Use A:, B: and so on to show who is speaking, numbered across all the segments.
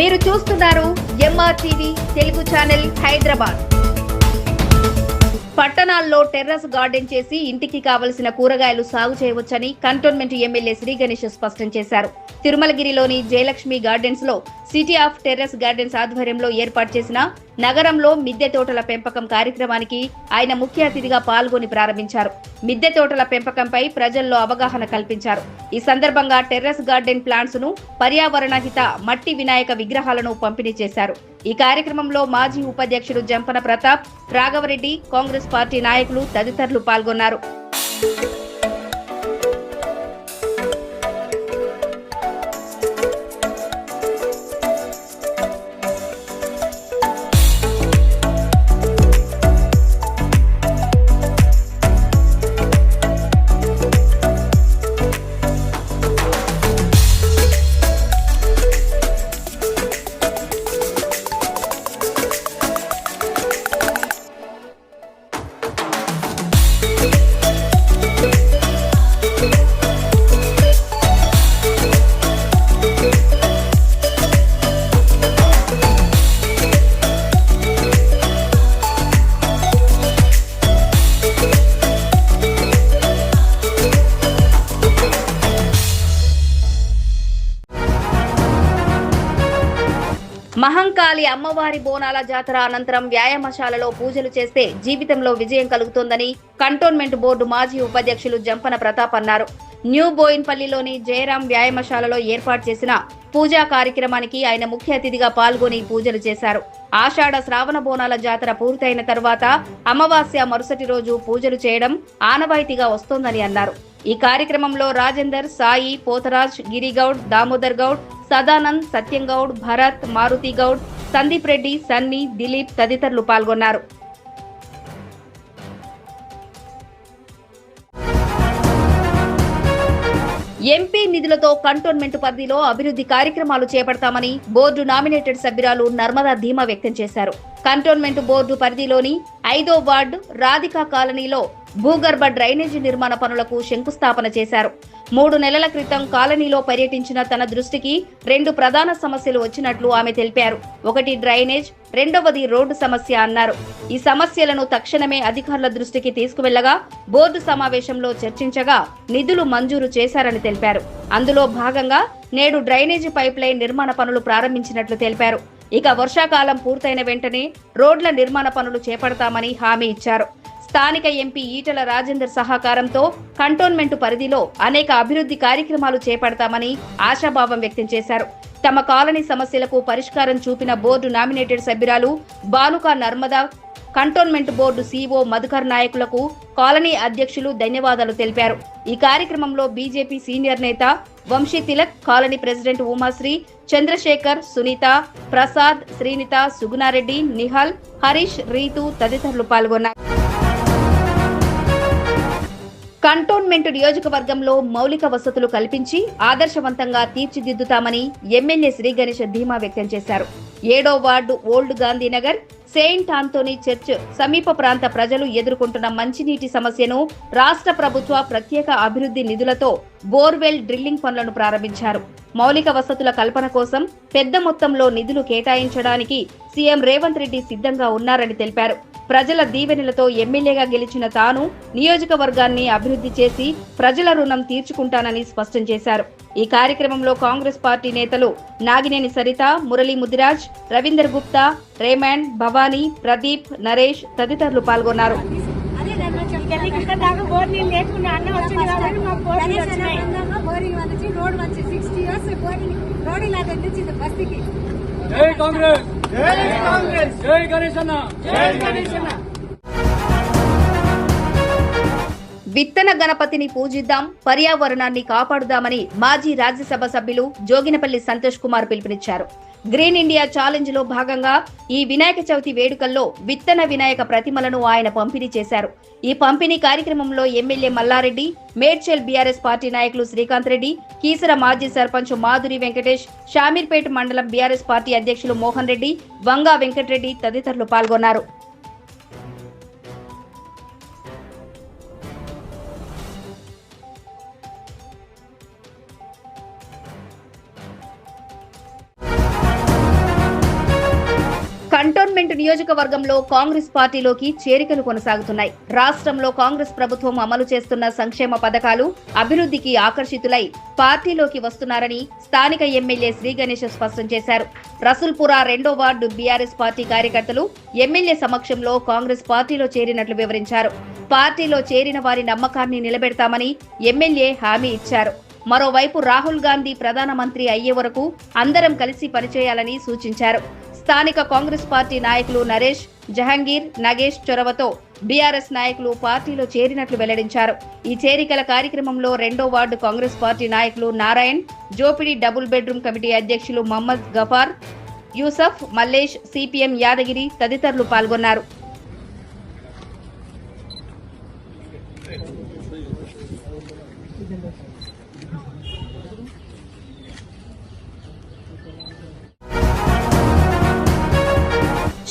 A: మీరు చూస్తున్నారు MR TV Telugu channel Hyderabad. పట్టణాల్లో టెర్రస్ గార్డెన్ చేసి ఇంటికి కావలసిన కూరగాయలు సాగు చేయవచ్చని కంటోన్మెంట్ ఎమ్మెల్యే శ్రీ గణేష్ స్పష్టం చేశారు. తిరుమలగిరిలోని జయలక్ష్మి గార్డెన్స్లో సిటీ ఆఫ్ టెర్రస్ గార్డెన్స్ ఆధ్వర్యంలో ఏర్పాటు చేసిన నగరంలో మిద్దె తోటల పెంపకం కార్యక్రమానికి ఆయన ముఖ్య అతిథిగా పాల్గొని ప్రారంభించారు. మిద్దె తోటల పెంపకంపై ప్రజల్లో అవగాహన కల్పించారు. ఈ సందర్భంగా టెర్రస్ గార్డెన్ ప్లాంట్స్ను పర్యావరణ హిత మట్టి వినాయక విగ్రహాలను పంపిణీ చేశారు. ఈ కార్యక్రమంలో మాజీ ఉపాధ్యక్షుడు జంపన ప్రతాప్ రాఘవరెడ్డి కాంగ్రెస్ పార్టీ నాయకులు తదితరులు పాల్గొన్నారు. మహంకాళి అమ్మవారి బోనాల జాతర అనంతరం వ్యాయామశాలలో పూజలు చేస్తే జీవితంలో విజయం కలుగుతుందని కంటోన్మెంట్ బోర్డు మాజీ ఉపాధ్యక్షులు జంపన ప్రతాప్ అన్నారు. న్యూ బోయిన్పల్లిలోని జయరాం వ్యాయామశాలలో ఏర్పాటు చేసిన పూజా కార్యక్రమానికి ఆయన ముఖ్య అతిథిగా పాల్గొని పూజలు చేశారు. ఆషాఢ శ్రావణ బోనాల జాతర పూర్తయిన తర్వాత అమావాస్య మరుసటి రోజు పూజలు చేయడం ఆనవాయితీగా వస్తోందని అన్నారు. ఈ కార్యక్రమంలో రాజేందర్ సాయి పోతరాజ్ గిరిగౌడ్ దామోదర్ గౌడ్ సదానంద్ సత్యంగౌడ్ భరత్ మారుతి గౌడ్ సందీప్ రెడ్డి సన్నీ దిలీప్ తదితరులు పాల్గొన్నారు. ఎంపీ నిధులతో కంటోన్మెంట్ పరిధిలో అభివృద్ధి కార్యక్రమాలు చేపడతామని బోర్డు నామినేటెడ్ సభ్యురాలు నర్మదా ధీమా వ్యక్తం చేశారు. కంటోన్మెంట్ బోర్డు పరిధిలోని ఐదో వార్డు రాధికా కాలనీలో భూగర్భ డ్రైనేజీ నిర్మాణ పనులకు శంకుస్థాపన చేశారు. మూడు నెలల క్రితం కాలనీలో పర్యటించిన తన దృష్టికి రెండు ప్రధాన సమస్యలు వచ్చినట్లు ఆమె తెలిపారు. ఒకటి డ్రైనేజ్ రెండవది రోడ్డు సమస్య అన్నారు. ఈ సమస్యలను తక్షణమే అధికారుల దృష్టికి తీసుకువెళ్ళగా బోర్డు సమావేశంలో చర్చించగా నిధులు మంజూరు చేశారని తెలిపారు. అందులో భాగంగా నేడు డ్రైనేజీ పైప్లైన్ నిర్మాణ పనులు ప్రారంభించినట్లు తెలిపారు. ఇక వర్షాకాలం పూర్తయిన వెంటనే రోడ్ల నిర్మాణ పనులు చేపడతామని హామీ ఇచ్చారు. స్థానిక ఎంపీ ఈటల రాజేందర్ సహకారంతో కంటోన్మెంట్ పరిధిలో అనేక అభివృద్ధి కార్యక్రమాలు చేపడతామని ఆశాభావం వ్యక్తం చేశారు. తమ కాలనీ సమస్యలకు పరిష్కారం చూపిన బోర్డు నామినేటెడ్ సభ్యురాలు Baluka Narmada cantonment board CO Madhukar నాయకులకు కాలనీ అధ్యక్షులు ధన్యవాదాలు తెలిపారు. ఈ కార్యక్రమంలో బీజేపీ సీనియర్ నేత వంశీ తిలక్ కాలనీ ప్రెసిడెంట్ ఉమాశ్రీ చంద్రశేఖర్ సునీత ప్రసాద్ శ్రీనిత సుగుణారెడ్డి నిహాల్ హరీష్ రీతు తదితరులు పాల్గొన్నారు. కంటోన్మెంట్ నియోజకవర్గంలో మౌలిక వసతులు కల్పించి ఆదర్శవంతంగా తీర్చిదిద్దుతామని ఎమ్మెల్యే శ్రీ గణేష్ ధీమా వ్యక్తం చేశారు. ఏడో ward old Gandhinagar saint Anthony church సమీప ప్రాంత ప్రజలు ఎదుర్కొంటున్న మంచినీటి సమస్యను రాష్ట్ర ప్రభుత్వ ప్రత్యేక అభివృద్ధి నిధులతో బోర్వెల్ డ్రిల్లింగ్ పనులను ప్రారంభించారు. మౌలిక వసతుల కల్పన కోసం పెద్ద మొత్తంలో నిధులు కేటాయించడానికి సీఎం రేవంత్ రెడ్డి సిద్ధంగా ఉన్నారని తెలిపారు. ప్రజల దీవెనలతో ఎమ్మెల్యేగా గెలిచిన తాను నియోజకవర్గాన్ని అభివృద్ధి చేసి ప్రజల రుణం తీర్చుకుంటానని స్పష్టం చేశారు. ఈ కార్యక్రమంలో కాంగ్రెస్ పార్టీ నేతలు నాగినేని సరిత మురళీ ముదిరాజ్ రవీందర్ గుప్తా రేమాండ్ భవానీ ప్రదీప్ నరేష్ తదితరులు పాల్గొన్నారు.
B: చెప్పాను ఇక్కడ దాకా బోర్ నీళ్ళు లేకుండా అన్న వచ్చింది కాబట్టి మాకు బోర్ నీళ్ళు వచ్చినాయి.
C: బోరింగ్ వచ్చి రోడ్ వచ్చి సిక్స్టీ ఇయర్స్ బోరింగ్ రోడ్ ఇలా తెచ్చింది బస్తీకి.
D: జై కాంగ్రెస్. జై కాంగ్రెస్. జై గణేష్ అన్న. జై గణేష్ అన్న.
A: విత్తన గణపతిని పూజిద్దాం పర్యావరణాన్ని కాపాడుదామని మాజీ రాజ్యసభ సభ్యులు జోగినపల్లి సంతోష్ కుమార్ పిలుపునిచ్చారు. గ్రీన్ ఇండియా ఛాలెంజ్లో భాగంగా ఈ వినాయక చవితి వేడుకల్లో విత్తన వినాయక ప్రతిమలను ఆయన పంపిణీ చేశారు. ఈ పంపిణీ కార్యక్రమంలో MLA Mallareddy Medchal BRS party నాయకులు శ్రీకాంత్ రెడ్డి కీసర మాజీ సర్పంచ్ మాధురి వెంకటేష్ షామీర్పేట మండలం బీఆర్ఎస్ పార్టీ అధ్యక్షులు మోహన్ రెడ్డి వంగా వెంకటరెడ్డి తదితరులు పాల్గొన్నారు. కంటోన్మెంట్ నియోజకవర్గంలో కాంగ్రెస్ పార్టీలోకి చేరికలు కొనసాగుతున్నాయి. రాష్ట్రంలో కాంగ్రెస్ ప్రభుత్వం అమలు చేస్తున్న సంక్షేమ పథకాలు అభివృద్ధికి ఆకర్షితులై పార్టీలోకి వస్తున్నారని స్థానిక ఎమ్మెల్యే శ్రీ గణేష్ స్పష్టం చేశారు. రసూల్పుర రెండో వార్డు బీఆర్ఎస్ పార్టీ కార్యకర్తలు ఎమ్మెల్యే సమక్షంలో కాంగ్రెస్ పార్టీలో చేరినట్లు వివరించారు. పార్టీలో చేరిన వారి నమ్మకాన్ని నిలబెడతామని ఎమ్మెల్యే హామీ ఇచ్చారు. మరోవైపు రాహుల్ గాంధీ ప్రధానమంత్రి అయ్యే వరకు అందరం కలిసి పనిచేయాలని సూచించారు. స్థానిక కాంగ్రెస్ పార్టీ నాయకులు నరేష్ జహంగీర్ నగేష్ చొరవతో బీఆర్ఎస్ నాయకులు పార్టీలో చేరినట్లు వెల్లడించారు. ఈ చేరికల కార్యక్రమంలో రెండో వార్డు కాంగ్రెస్ పార్టీ నాయకులు Narayan Jopidi double bedroom committee అధ్యక్షులు మహమ్మద్ గఫార్ యూసఫ్ మల్లేష్ సిపిఎం యాదగిరి తదితరులు పాల్గొన్నారు.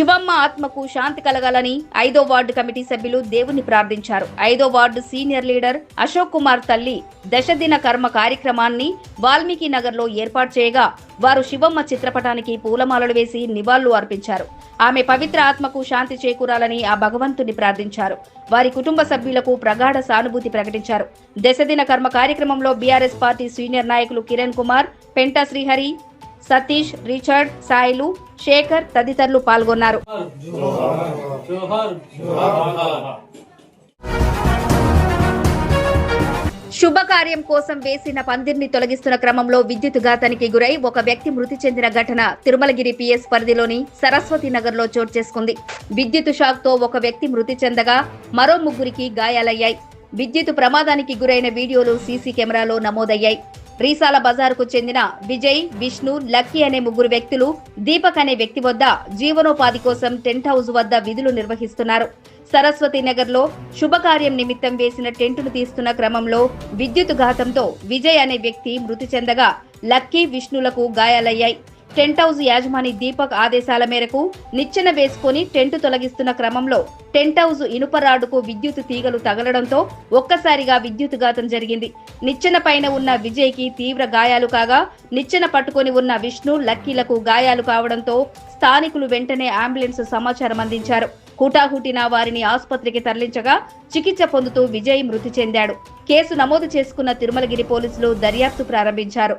A: శివమ్మ ఆత్మకు శాంతి కలగాలని ఐదో వార్డు కమిటీ సభ్యులు దేవుణ్ణి ప్రార్థించారు. ఐదో ward senior leader Ashok Kumar తల్లి దశదిన కర్మ కార్యక్రమాన్ని వాల్మీకి నగర్లో ఏర్పాటు చేయగా వారు శివమ్మ చిత్రపటానికి పూలమాలలు వేసి నివాళులు అర్పించారు. ఆమె పవిత్ర ఆత్మకు శాంతి చేకూరాలని ఆ భగవంతుని ప్రార్థించారు. వారి కుటుంబ సభ్యులకు ప్రగాఢ సానుభూతి ప్రకటించారు. దశదిన కర్మ కార్యక్రమంలో బీఆర్ఎస్ పార్టీ సీనియర్ నాయకులు కిరణ్ కుమార్ పెంటా శ్రీహరి సతీష్ రిచర్డ్ సాయిలు శేఖర్ తదితరులు పాల్గొన్నారు. శుభకార్యం కోసం వేసిన పందిర్ని తొలగిస్తున్న క్రమంలో విద్యుత్ ఘాతానికి గురై ఒక వ్యక్తి మృతి చెందిన ఘటన తిరుమలగిరి పిఎస్ పరిధిలోని సరస్వతి నగర్లో చోటు చేసుకుంది. విద్యుత్ షాక్తో ఒక వ్యక్తి మృతి చెందగా మరో ముగ్గురికి గాయాలయ్యాయి. విద్యుత్ ప్రమాదానికి గురైన వీడియోలు సీసీ కెమెరాలో నమోదయ్యాయి. రీసాల బజార్కు చెందిన విజయ్ విష్ణు లక్కీ అనే ముగ్గురు వ్యక్తులు దీపక్ అనే వ్యక్తి వద్ద జీవనోపాధి కోసం టెంట్ హౌస్ వద్ద విధులు నిర్వహిస్తున్నారు. సరస్వతి నగర్లో శుభకార్యం నిమిత్తం వేసిన టెంటును తీస్తున్న క్రమంలో విద్యుత్ ఘాతంతో విజయ్ అనే వ్యక్తి మృతి చెందగా లక్కీ విష్ణులకు గాయాలయ్యాయి. టెంట్ హౌస్ యాజమాని దీపక్ ఆదేశాల మేరకు నిచ్చెన వేసుకుని టెంట్ తొలగిస్తున్న క్రమంలో టెంట్ హౌస్ ఇనుప రాడుకు విద్యుత్ తీగలు తగలడంతో ఒక్కసారిగా విద్యుత్ ఘాతం జరిగింది. నిచ్చెన పైన ఉన్న విజయ్కి తీవ్ర గాయాలు కాగా నిచ్చెన పట్టుకొని ఉన్న విష్ణు లక్కీలకు గాయాలు కావడంతో స్థానికులు వెంటనే అంబులెన్స్ సమాచారం అందించారు. హుటాహుటిన వారిని ఆసుపత్రికి తరలించగా చికిత్స పొందుతూ విజయ్ మృతి చెందాడు. కేసు నమోదు చేసుకున్న తిరుమలగిరి పోలీసులు దర్యాప్తు ప్రారంభించారు.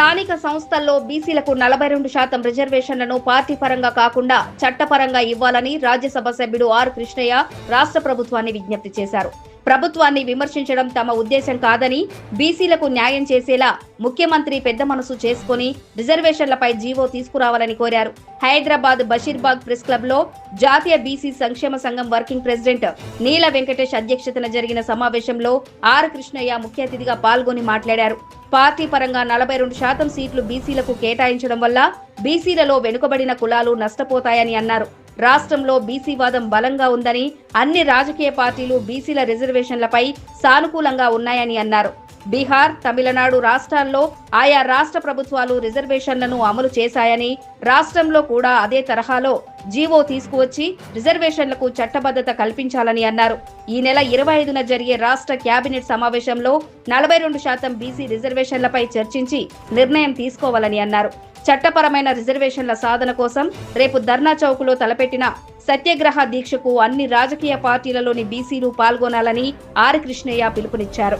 A: స్థానిక సంస్థల్లో బీసీలకు నలభై రెండు శాతం రిజర్వేషన్లను పార్టీ పరంగా కాకుండా చట్టపరంగా ఇవ్వాలని రాజ్యసభ సభ్యుడు ఆర్ కృష్ణయ్య రాష్ట్ర ప్రభుత్వాన్ని విజ్ఞప్తి చేశారు. ప్రభుత్వాన్ని విమర్శించడం తమ ఉద్దేశం కాదని బీసీలకు న్యాయం చేసేలా ముఖ్యమంత్రి పెద్ద మనసు చేసుకుని రిజర్వేషన్లపై జీవో తీసుకురావాలని కోరారు. హైదరాబాద్ బషీర్బాగ్ ప్రెస్ క్లబ్లో జాతీయ బీసీ సంక్షేమ సంఘం వర్కింగ్ ప్రెసిడెంట్ నీల వెంకటేష్ అధ్యక్షతన జరిగిన సమావేశంలో ఆర్ కృష్ణయ్య ముఖ్య అతిథిగా పాల్గొని మాట్లాడారు. పార్టీ పరంగా నలభై రెండు శాతం సీట్లు బీసీలకు కేటాయించడం వల్ల బీసీలలో వెనుకబడిన కులాలు నష్టపోతాయని అన్నారు. రాష్ట్రంలో బీసీ వాదం బలంగా ఉందని అన్ని రాజకీయ పార్టీలు బీసీల రిజర్వేషన్లపై సానుకూలంగా ఉన్నాయని అన్నారు. బీహార్ తమిళనాడు రాష్ట్రాల్లో ఆయా రాష్ట్ర ప్రభుత్వాలు రిజర్వేషన్లను అమలు చేశాయని రాష్ట్రంలో కూడా అదే తరహాలో జీవో తీసుకువచ్చి రిజర్వేషన్లకు చట్టబద్ధత కల్పించాలని అన్నారు. ఈ నెల ఇరవై ఐదున జరిగే రాష్ట్ర కేబినెట్ సమావేశంలో నలభై రెండు శాతం బీసీ రిజర్వేషన్లపై చర్చించి నిర్ణయం తీసుకోవాలని అన్నారు. చట్టపరమైన రిజర్వేషన్ల సాధన కోసం రేపు ధర్నా చౌక్లో తలపెట్టిన సత్యాగ్రహ దీక్షకు అన్ని రాజకీయ పార్టీలలోని బీసీలు పాల్గొనాలని ఆర్ కృష్ణయ్య పిలుపునిచ్చారు.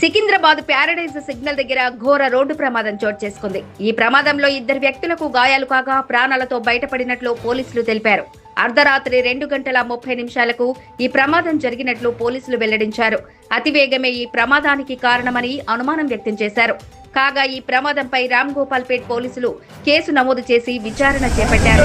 A: సికింద్రాబాద్ ప్యారడైజ్ సిగ్నల్ దగ్గర ఘోర రోడ్డు ప్రమాదం చోటు చేసుకుంది. ఈ ప్రమాదంలో ఇద్దరు వ్యక్తులకు గాయాలు కాగా ప్రాణాలతో బయటపడినట్లు పోలీసులు తెలిపారు. అర్ధరాత్రి రెండు గంటల ముప్పై నిమిషాలకు ఈ ప్రమాదం జరిగినట్లు పోలీసులు వెల్లడించారు. అతివేగమే ఈ ప్రమాదానికి కారణమని అనుమానం వ్యక్తం చేశారు. కాగా ఈ ప్రమాదంపై రామ్ గోపాల్పేట్ పోలీసులు కేసు నమోదు చేసి విచారణ చేపట్టారు.